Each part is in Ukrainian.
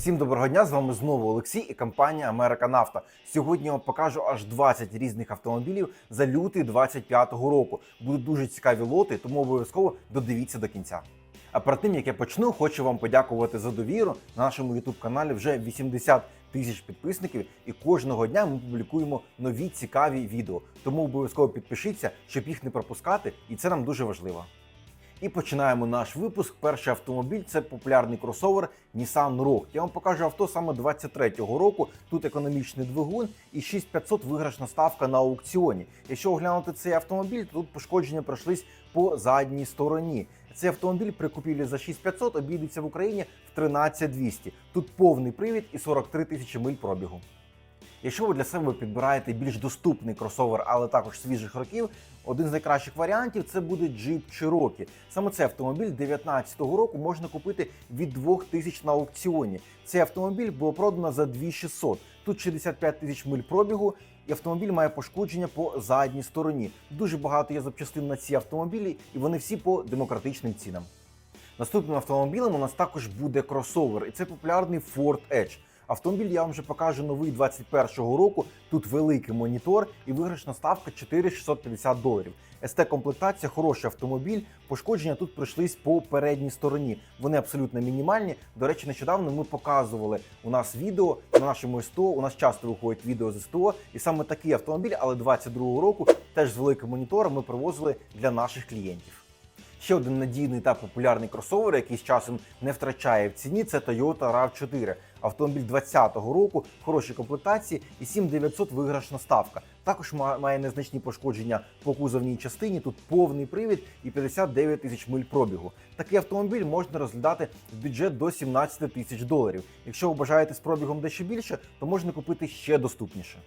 Всім доброго дня! З вами знову Олексій і компанія Америка Нафта. Сьогодні я вам покажу аж 20 різних автомобілів за лютий 25-го року. Будуть дуже цікаві лоти, тому обов'язково додивіться до кінця. А перед тим як я почну, хочу вам подякувати за довіру. На нашому youtube каналі вже 80 тисяч підписників, і кожного дня ми публікуємо нові цікаві відео. Тому обов'язково підпишіться, щоб їх не пропускати, і це нам дуже важливо. І починаємо наш випуск. Перший автомобіль це популярний кросовер Nissan Rogue. Я вам покажу авто саме 23-го року. Тут економічний двигун і 6500 виграшна ставка на аукціоні. Якщо оглянути цей автомобіль, то тут пошкодження пройшлись по задній стороні. Цей автомобіль при купівлі за 6500 обійдеться в Україні в 13200. Тут повний привід і 43 тисячі миль пробігу. Якщо ви для себе підбираєте більш доступний кросовер, але також свіжих років, один з найкращих варіантів це буде Jeep Cherokee. Саме цей автомобіль 2019 року можна купити від 2000 на аукціоні. Цей автомобіль було продано за 2600. Тут 65 тисяч миль пробігу, і автомобіль має пошкодження по задній стороні. Дуже багато є запчастин на ці автомобілі, і вони всі по демократичним цінам. Наступним автомобілем у нас також буде кросовер, і це популярний Ford Edge. Автомобіль я вам вже покажу новий 21-го року. Тут великий монітор і виграшна ставка 4650 доларів. СТ-комплектація, хороший автомобіль. Пошкодження тут пройшлись по передній стороні. Вони абсолютно мінімальні. До речі, нещодавно ми показували у нас відео на нашому СТО. У нас часто виходять відео з СТО, і саме такий автомобіль, але 22-го року, теж з великим монітором, ми привозили для наших клієнтів. Ще один надійний та популярний кросовер, який з часом не втрачає в ціні, це Toyota RAV4. Автомобіль 2020 року, хороші комплектації і 7900 виграшна ставка. Також має незначні пошкодження по кузовній частині. Тут повний привід і 59 тисяч миль пробігу. Такий автомобіль можна розглядати в бюджет до 17 тисяч доларів. Якщо ви бажаєте з пробігом дещо більше, то можна купити ще доступніше.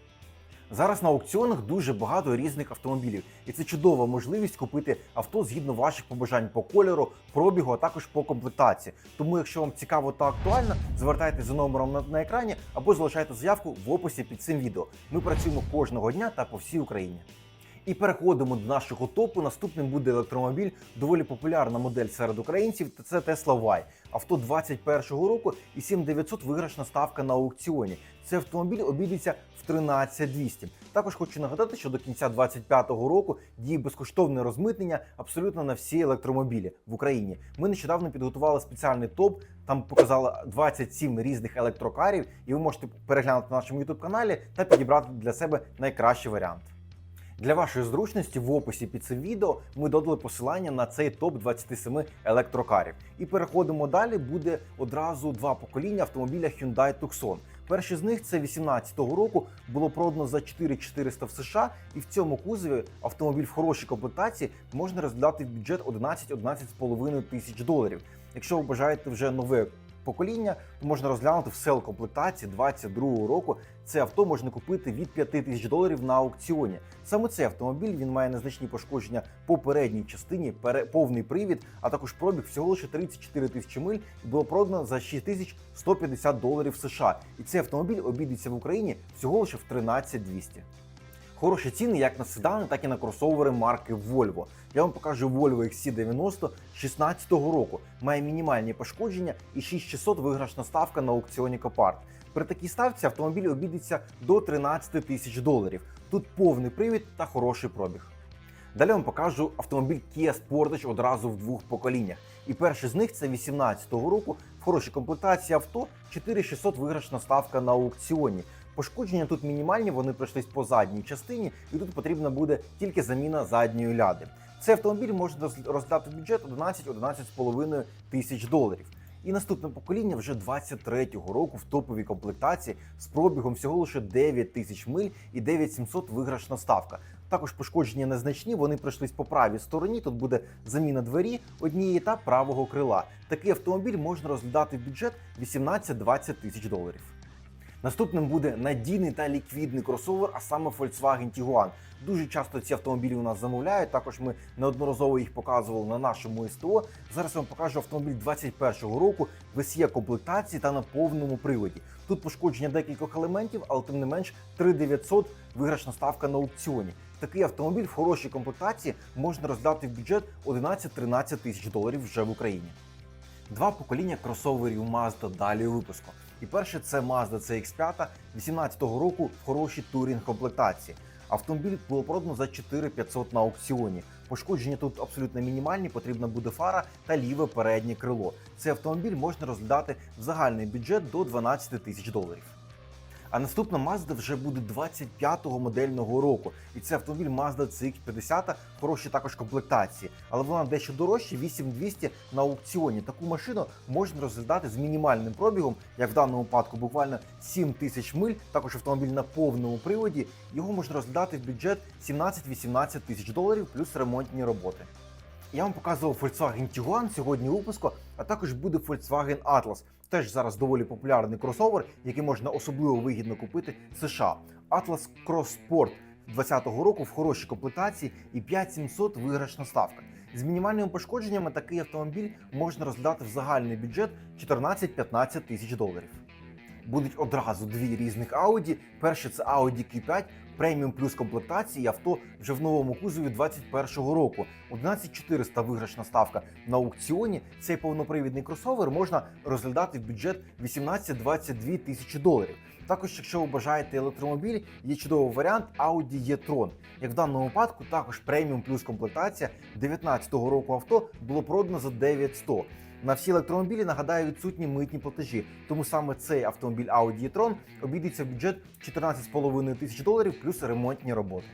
Зараз на аукціонах дуже багато різних автомобілів, і це чудова можливість купити авто згідно ваших побажань по кольору, пробігу, а також по комплектації. Тому, якщо вам цікаво та актуально, звертайтеся за номером на, екрані або залишайте заявку в описі під цим відео. Ми працюємо кожного дня та по всій Україні. І переходимо до нашого топу. Наступним буде електромобіль, доволі популярна модель серед українців. Та це Tesla Y. Авто 21-го року і 7900 виграшна ставка на аукціоні. Цей автомобіль обійдеться в 13200. Також хочу нагадати, що до кінця 25-го року діє безкоштовне розмитнення абсолютно на всі електромобілі в Україні. Ми нещодавно підготували спеціальний топ. Там показали 27 різних електрокарів, і ви можете переглянути на нашому youtube каналі та підібрати для себе найкращий варіант. Для вашої зручності в описі під цим відео ми додали посилання на цей топ 27 електрокарів. І переходимо далі. Буде одразу два покоління автомобіля Hyundai Tucson. Перший з них це 18-го року було продано за 4400 в США, і в цьому кузові автомобіль в хорошій комплектації можна розглядати в бюджет 11-11,5 тисяч доларів. Якщо ви бажаєте вже нове покоління, то можна розглянути в сел комплектації 22-го року. Це авто можна купити від 5 тисяч доларів на аукціоні. Саме цей автомобіль він має незначні пошкодження по передній частині, пере- повний привід, а також пробіг всього лише 34 тисячі миль і було продано за 6150 доларів США. І цей автомобіль обійдеться в Україні всього лише в 13200. Хороші ціни як на седани, так і на кросовери марки Volvo. Я вам покажу Volvo XC90 16-го року. Має мінімальні пошкодження і 6600 виграшна ставка на аукціоні Copart. При такій ставці автомобіль обійдеться до 13 тисяч доларів. Тут повний привід та хороший пробіг. Далі вам покажу автомобіль Kia Sportage одразу в двох поколіннях. І перший з них це 18-го року. В хорошій комплектації авто 4600 виграшна ставка на аукціоні. Пошкодження тут мінімальні, вони пройшлись по задній частині, і тут потрібна буде тільки заміна задньої ляди. Цей автомобіль можна роз- роздати в бюджет 11-11,5 тисяч доларів. І наступне покоління вже 23-го року в топовій комплектації з пробігом всього лише 9 тисяч миль і 9700 виграшна ставка. Також пошкодження незначні, вони пройшлись по правій стороні. Тут буде заміна двері однієї та правого крила. Такий автомобіль можна розглядати в бюджет 18-20 тисяч доларів. Наступним буде надійний та ліквідний кросовер, а саме Volkswagen Tiguan. Дуже часто ці автомобілі у нас замовляють. Також ми неодноразово їх показували на нашому СТО. Зараз я вам покажу автомобіль 21-го року в SE комплектації та на повному приводі. Тут пошкодження декількох елементів, але тим не менш 3900 виграшна ставка на аукціоні. Такий автомобіль в хорошій комплектації можна роздати в бюджет 11-13 тисяч доларів вже в Україні. Два покоління кросоверів Mazda далі у випуску. І перше це Mazda CX-5 18-го року в хорошій турінг комплектації. Автомобіль було продано за 4500 на аукціоні. Пошкодження тут абсолютно мінімальні, потрібна буде фара та ліве переднє крило. Цей автомобіль можна розглядати в загальний бюджет до 12 тисяч доларів. А наступна Mazda вже буде 25-го модельного року. І це автомобіль Mazda CX-50 в хорошій також комплектації, але вона дещо дорожча 8200 на аукціоні. Таку машину можна розглядати з мінімальним пробігом, як в даному випадку, буквально 7 тисяч миль. Також автомобіль на повному приводі. Його можна розглядати в бюджет 17-18 тисяч доларів плюс ремонтні роботи. Я вам показував Volkswagen Tiguan сьогодні випуску, а також буде Volkswagen Atlas. Теж зараз доволі популярний кросовер, який можна особливо вигідно купити в США. Atlas Cross Sport 2020 року в хорошій комплектації і 5700 виграшна ставка. З мінімальними пошкодженнями такий автомобіль можна роздати в загальний бюджет 14-15 тисяч доларів. Будуть одразу дві різних Audi. Перше це Audi Q5 преміум плюс комплектації авто вже в новому кузові 2021 року. 11400 виграшна ставка на аукціоні. Цей повнопривідний кросовер можна розглядати в бюджет 18-22 тисячі доларів. Також, якщо ви бажаєте електромобіль, є чудовий варіант Audi e-tron. Як в даному випадку, також преміум плюс комплектація 2019 року авто було продано за 9100. На всі електромобілі нагадаю відсутні митні платежі. Тому саме цей автомобіль Audi e-tron обійдеться в бюджет 14,5 тисяч доларів плюс ремонтні роботи.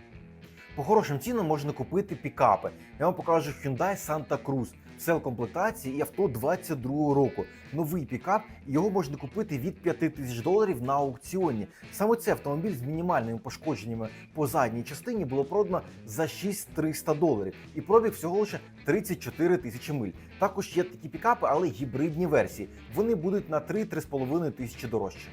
По хорошим цінам можна купити пікапи. Я вам покажу Hyundai Santa Cruz. Сел комплектації і авто 22 року. Новий пікап, його можна купити від 5 тисяч доларів на аукціоні. Саме цей автомобіль з мінімальними пошкодженнями по задній частині було продано за 6300 доларів. І пробіг всього лише 34 тисячі миль. Також є такі пікапи, але гібридні версії. Вони будуть на 3-3,5 тисячі дорожче.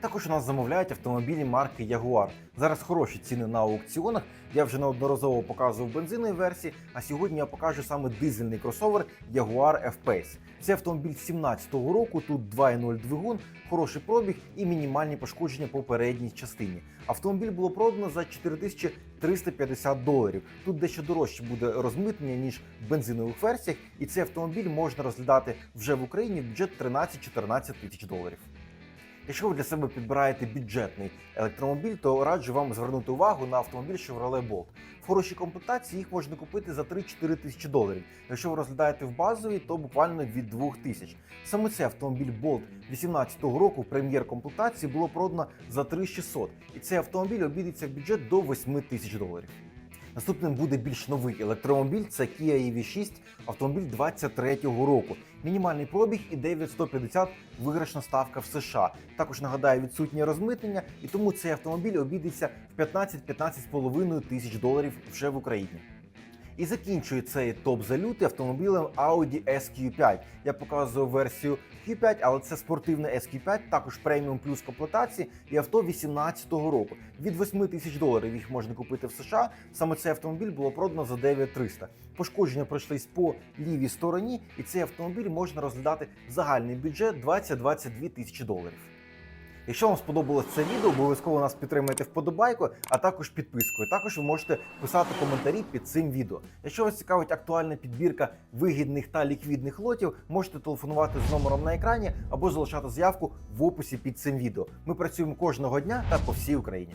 Також у нас замовляють автомобілі марки Jaguar. Зараз хороші ціни на аукціонах. Я вже неодноразово показував бензинові версії, а сьогодні я покажу саме дизельний кросовер Jaguar F-Pace. Це автомобіль 17-го року, тут 2.0 двигун, хороший пробіг і мінімальні пошкодження по передній частині. Автомобіль було продано за 4350 доларів. Тут дещо дорожче буде розмитнення, ніж в бензинових версіях, і цей автомобіль можна розглядати вже в Україні в бюджет 13-14 тисяч доларів. Якщо ви для себе підбираєте бюджетний електромобіль, то раджу вам звернути увагу на автомобіль Chevrolet Bolt. В хорошій комплектації їх можна купити за 3-4 тисячі доларів. Якщо ви розглядаєте в базовій, то буквально від 2 тисяч. Саме цей автомобіль Bolt 2018 року в прем'єр-комплектації було продано за 3600. І цей автомобіль обійдеться в бюджет до 8 тисяч доларів. Наступним буде більш новий електромобіль. Це Kia EV6, автомобіль 23-го року. Мінімальний пробіг і 9150 виграшна ставка в США. Також нагадаю відсутнє розмитнення, і тому цей автомобіль обійдеться в 15-15,5 тисяч доларів вже в Україні. І закінчує цей топ залюти автомобілем Audi SQ5. Я показую версію Q5, але це спортивне SQ5, також преміум плюс комплектації і авто 18-го року. Від 8 тисяч доларів їх можна купити в США. Саме цей автомобіль було продано за 9300. Пошкодження пройшлись по лівій стороні, і цей автомобіль можна розглядати в загальний бюджет 20-22 тисячі доларів. Якщо вам сподобалось це відео, обов'язково нас підтримайте вподобайку, а також підпискою. Також ви можете писати коментарі під цим відео. Якщо вас цікавить актуальна підбірка вигідних та ліквідних лотів, можете телефонувати з номером на екрані або залишати заявку в описі під цим відео. Ми працюємо кожного дня та по всій Україні.